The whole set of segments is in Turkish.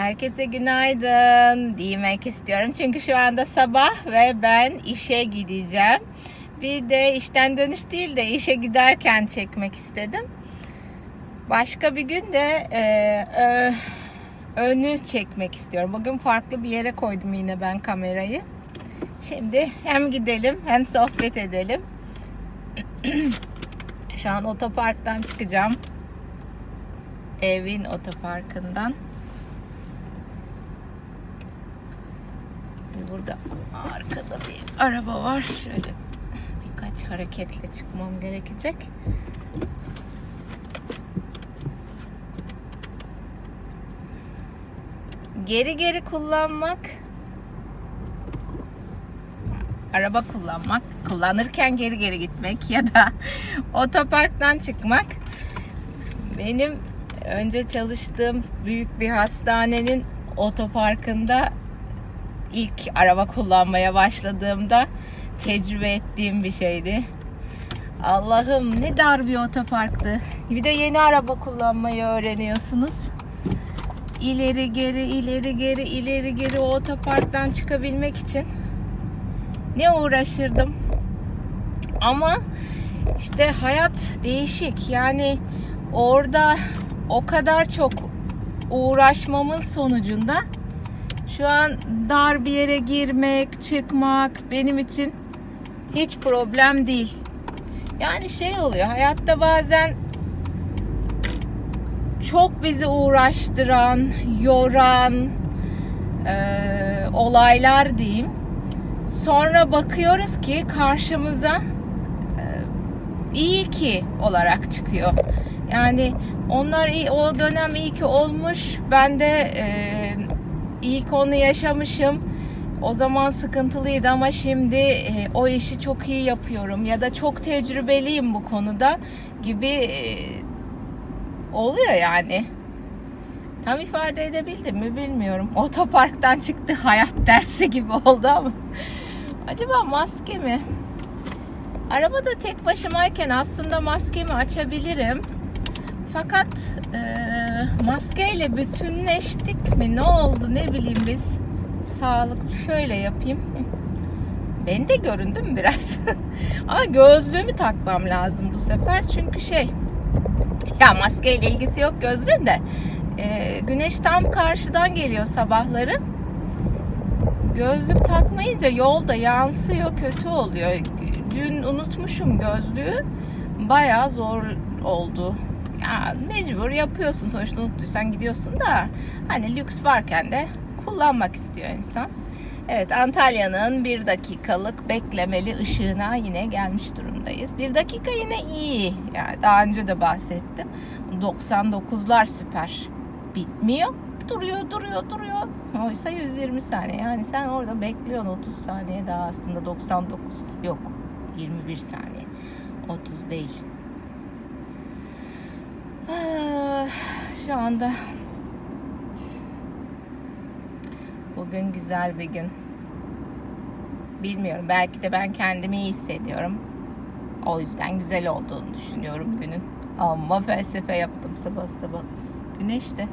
Herkese günaydın demek istiyorum. Çünkü şu anda sabah ve ben işe gideceğim. Bir de işten dönüş değil de işe giderken çekmek istedim. Başka bir gün de e, e, önü çekmek istiyorum. Bugün farklı bir yere koydum yine ben kamerayı. Şimdi hem gidelim hem sohbet edelim. Şu an otoparktan çıkacağım. Evin otoparkından. Burada arkada bir araba var. Şöyle birkaç hareketle çıkmam gerekecek. Geri geri kullanmak araba kullanmak, kullanırken geri geri gitmek ya da otoparktan çıkmak benim önce çalıştığım büyük bir hastanenin otoparkında ilk araba kullanmaya başladığımda tecrübe ettiğim bir şeydi. Allah'ım ne dar bir otoparktı. Bir de yeni araba kullanmayı öğreniyorsunuz. İleri geri, ileri geri, ileri geri o otoparktan çıkabilmek için ne uğraşırdım. Ama işte hayat değişik. Yani orada o kadar çok uğraşmamın sonucunda şu an dar bir yere girmek, çıkmak benim için hiç problem değil. Yani şey oluyor hayatta bazen çok bizi uğraştıran, yoran e, olaylar diyeyim. Sonra bakıyoruz ki karşımıza e, iyi ki olarak çıkıyor. Yani onlar iyi, o dönem iyi ki olmuş. Ben de e, ki onu yaşamışım. O zaman sıkıntılıydı ama şimdi e, o işi çok iyi yapıyorum ya da çok tecrübeliyim bu konuda gibi e, oluyor yani. Tam ifade edebildim mi bilmiyorum. Otoparktan çıktı hayat dersi gibi oldu ama. Acaba maske mi? Arabada tek başımayken aslında maskemi açabilirim. Fakat e, maskeyle bütünleştik mi? Ne oldu? Ne bileyim biz. Sağlıklı şöyle yapayım. Beni de göründü mü biraz? Ama gözlüğümü takmam lazım bu sefer. Çünkü şey ya maskeyle ilgisi yok gözlüğün de. E, güneş tam karşıdan geliyor sabahları. Gözlük takmayınca yolda yansıyor, kötü oluyor. Dün unutmuşum gözlüğü. Bayağı zor oldu. Ya mecbur yapıyorsun sonuçta unuttuysan gidiyorsun da hani lüks varken de kullanmak istiyor insan. Evet Antalya'nın bir dakikalık beklemeli ışığına yine gelmiş durumdayız. Bir dakika yine iyi. Yani daha önce de bahsettim. 99'lar süper. Bitmiyor. Duruyor, duruyor, duruyor. Oysa 120 saniye. Yani sen orada bekliyorsun 30 saniye daha aslında 99. Yok. 21 saniye. 30 değil. Ah, Şu anda bugün güzel bir gün. Bilmiyorum. Belki de ben kendimi iyi hissediyorum. O yüzden güzel olduğunu düşünüyorum günün. Ama felsefe yaptım sabah sabah. Güneş de.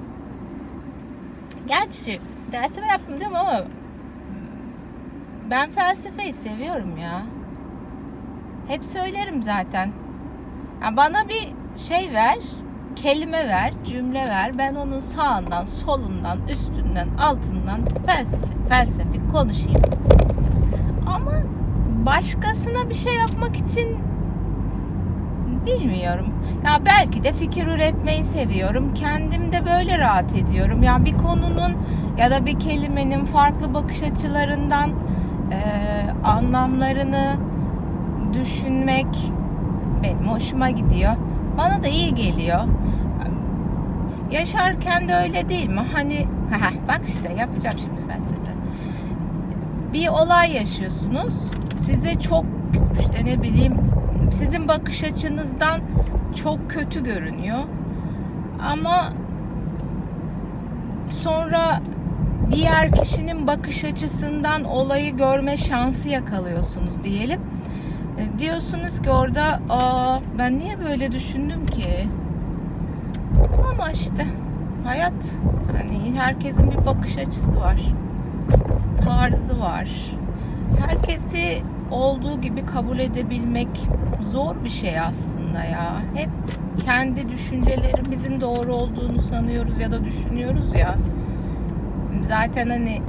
Gerçi felsefe yaptım diyorum ama ben felsefeyi seviyorum ya. Hep söylerim zaten. Ya bana bir şey ver, kelime ver, cümle ver. Ben onun sağından, solundan, üstünden, altından felsefe, felsefe konuşayım. Ama başkasına bir şey yapmak için bilmiyorum. Ya belki de fikir üretmeyi seviyorum. Kendim de böyle rahat ediyorum. Ya bir konunun ya da bir kelimenin farklı bakış açılarından e, anlamlarını düşünmek benim hoşuma gidiyor. Bana da iyi geliyor. Yaşarken de öyle değil mi? Hani bak işte yapacağım şimdi felsefe. Bir olay yaşıyorsunuz. Size çok işte ne bileyim sizin bakış açınızdan çok kötü görünüyor. Ama sonra diğer kişinin bakış açısından olayı görme şansı yakalıyorsunuz diyelim. E, diyorsunuz ki orada aa ben niye böyle düşündüm ki? Ama işte hayat hani herkesin bir bakış açısı var. Tarzı var. Herkesi olduğu gibi kabul edebilmek zor bir şey aslında ya. Hep kendi düşüncelerimizin doğru olduğunu sanıyoruz ya da düşünüyoruz ya. Zaten hani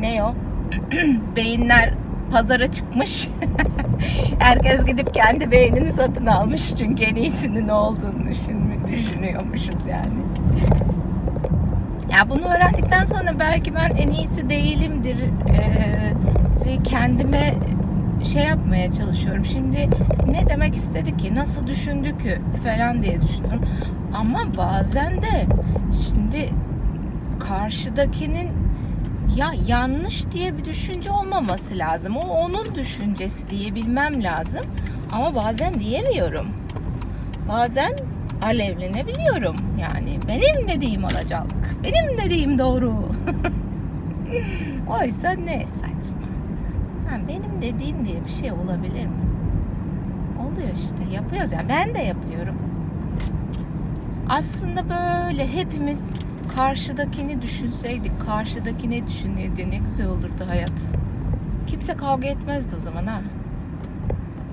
ne o? Beyinler pazara çıkmış. Herkes gidip kendi beynini satın almış çünkü en iyisinin ne olduğunu düşün, düşünüyormuşuz yani. Ya bunu öğrendikten sonra belki ben en iyisi değilimdir ve kendime şey yapmaya çalışıyorum. Şimdi ne demek istedi ki, nasıl düşündü ki falan diye düşünüyorum. Ama bazen de şimdi karşıdakinin ya yanlış diye bir düşünce olmaması lazım. O onun düşüncesi diyebilmem lazım. Ama bazen diyemiyorum. Bazen alevlenebiliyorum. Yani benim dediğim olacak. Benim dediğim doğru. Oysa ne saçma. Ha, benim dediğim diye bir şey olabilir mi? Oluyor işte. Yapıyoruz yani. Ben de yapıyorum. Aslında böyle hepimiz karşıdakini düşünseydik, karşıdaki ne düşünüyordu, ne güzel olurdu hayat. Kimse kavga etmezdi o zaman ha.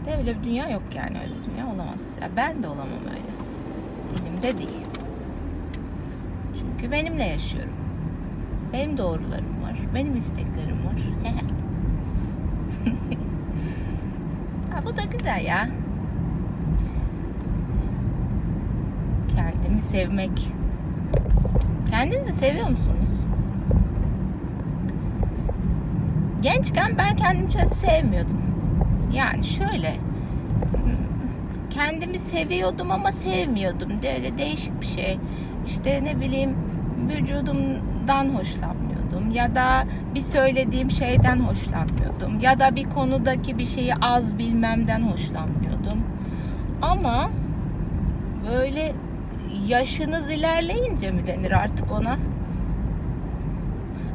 De öyle bir dünya yok yani öyle bir dünya olamaz. Ya ben de olamam öyle. Elimde değil. Çünkü benimle yaşıyorum. Benim doğrularım var. Benim isteklerim var. ha, bu da güzel ya. Kendimi sevmek. Kendinizi seviyor musunuz? Gençken ben kendimi çok sevmiyordum. Yani şöyle kendimi seviyordum ama sevmiyordum. Böyle değişik bir şey. İşte ne bileyim vücudumdan hoşlanmıyordum ya da bir söylediğim şeyden hoşlanmıyordum ya da bir konudaki bir şeyi az bilmemden hoşlanmıyordum. Ama böyle yaşınız ilerleyince mi denir artık ona?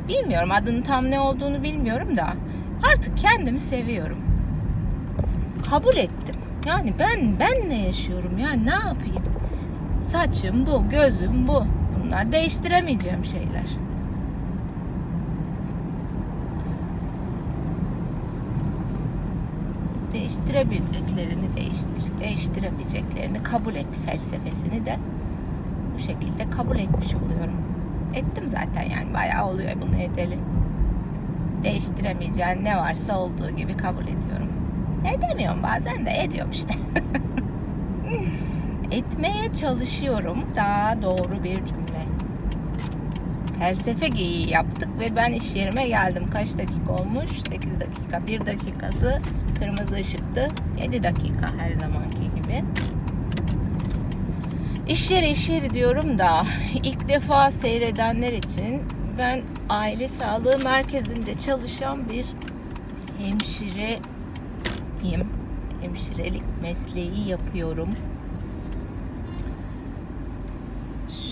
Bilmiyorum adının tam ne olduğunu bilmiyorum da artık kendimi seviyorum. Kabul ettim. Yani ben ben ne yaşıyorum ya ne yapayım? Saçım bu, gözüm bu. Bunlar değiştiremeyeceğim şeyler. Değiştirebileceklerini değiştir, değiştiremeyeceklerini kabul et felsefesini de şekilde kabul etmiş oluyorum. Ettim zaten yani bayağı oluyor bunu edeli. Değiştiremeyeceğin ne varsa olduğu gibi kabul ediyorum. Edemiyorum bazen de ediyorum işte. Etmeye çalışıyorum daha doğru bir cümle. Felsefe geyiği yaptık ve ben iş yerime geldim. Kaç dakika olmuş? 8 dakika. 1 dakikası kırmızı ışıktı. 7 dakika her zamanki gibi. İş yeri iş yeri diyorum da ilk defa seyredenler için ben aile sağlığı merkezinde çalışan bir hemşireyim. Hemşirelik mesleği yapıyorum.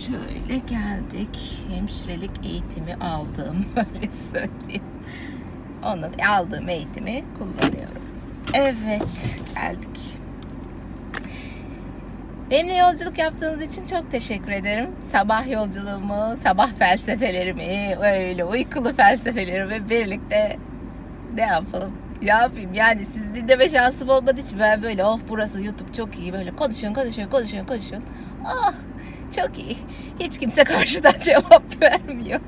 Şöyle geldik. Hemşirelik eğitimi aldım. Öyle söyleyeyim. Onu aldığım eğitimi kullanıyorum. Evet geldik. Benimle yolculuk yaptığınız için çok teşekkür ederim. Sabah yolculuğumu, sabah felsefelerimi, öyle uykulu felsefelerimi birlikte ne yapalım? Yapayım? Yani siz dinleme şansım olmadığı için ben böyle oh burası YouTube çok iyi böyle konuşuyorsun, konuşuyorsun, konuşuyorsun, konuşuyorsun. Oh çok iyi. Hiç kimse karşıdan cevap vermiyor.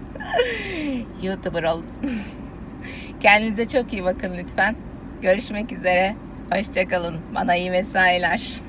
YouTuber olun. Kendinize çok iyi bakın lütfen. Görüşmek üzere. Hoşçakalın. Bana iyi mesailer.